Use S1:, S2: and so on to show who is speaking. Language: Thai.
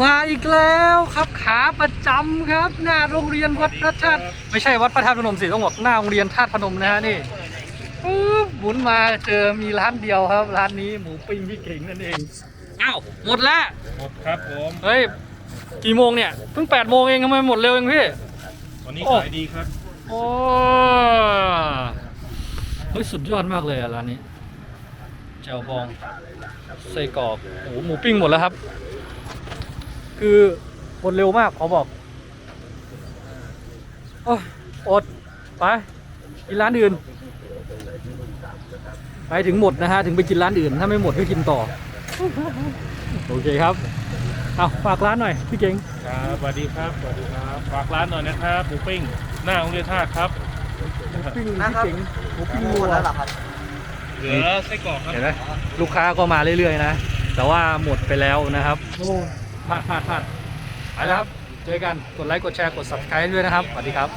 S1: มาอีกแล้วครับขาประจำครับ หน้าโรงเรียนวัดพระธาตุไม่ใช่วัดพระธาตุพนมสิต้องบอกหน้าโรงเรียนธาตุพนมนะฮะนี่ปึ๊บหมุนมาเจอมีร้านเดียวครับ ร้านนี้หมูปิ้งพี่เก่งนั่นเองอ้าวหมดละ
S2: หมดครับผม
S1: เฮ้ยกี่โมงเนี่ยเพิ่งแปดโมงเองทำไมหมดเร็วเองพี่
S2: วันนี้
S1: โอ้
S2: ขายดีครับ
S1: โอ้เฮ้ยสุดยอดมากเลยอะร้านนี้แจ่วบองไส้กรอกโอ้โหหมูปิ้งหมดแล้วครับ คือหมดเร็วมากขอบอกโอ้ยอด ไป กินร้านอื่น ไปถึงหมดนะฮะ ถึงไปกินร้านอื่น ถ้าไม่หมดก็กินต่อ โอเคครับ เอาฝากร้านหน่อย พี่เก่ง
S2: ครับสวัสดีครับสวัสดีครับ ฝากร้านหน่อยนะครับหมูปิ้ง หน้าโรงเรียนท่าตุครับ
S1: ปิ้ง
S3: นะครับ
S1: พี่เก่งหมูปิ้ง
S3: หม
S1: วัว
S3: ดแล้วเหรอครับ
S2: เหลือไส้กรอกครับ
S1: เห็นไหมลูกค้าก็มาเรื่อยๆนะ แต่ว่าหมดไปแล้วนะครับโอ้ พลาดพลาดพลาดไปแล้วครับ เจอกัน กดไลค์ กดแชร์ กด subscribe ด้วยนะครับ สวัสดีครับ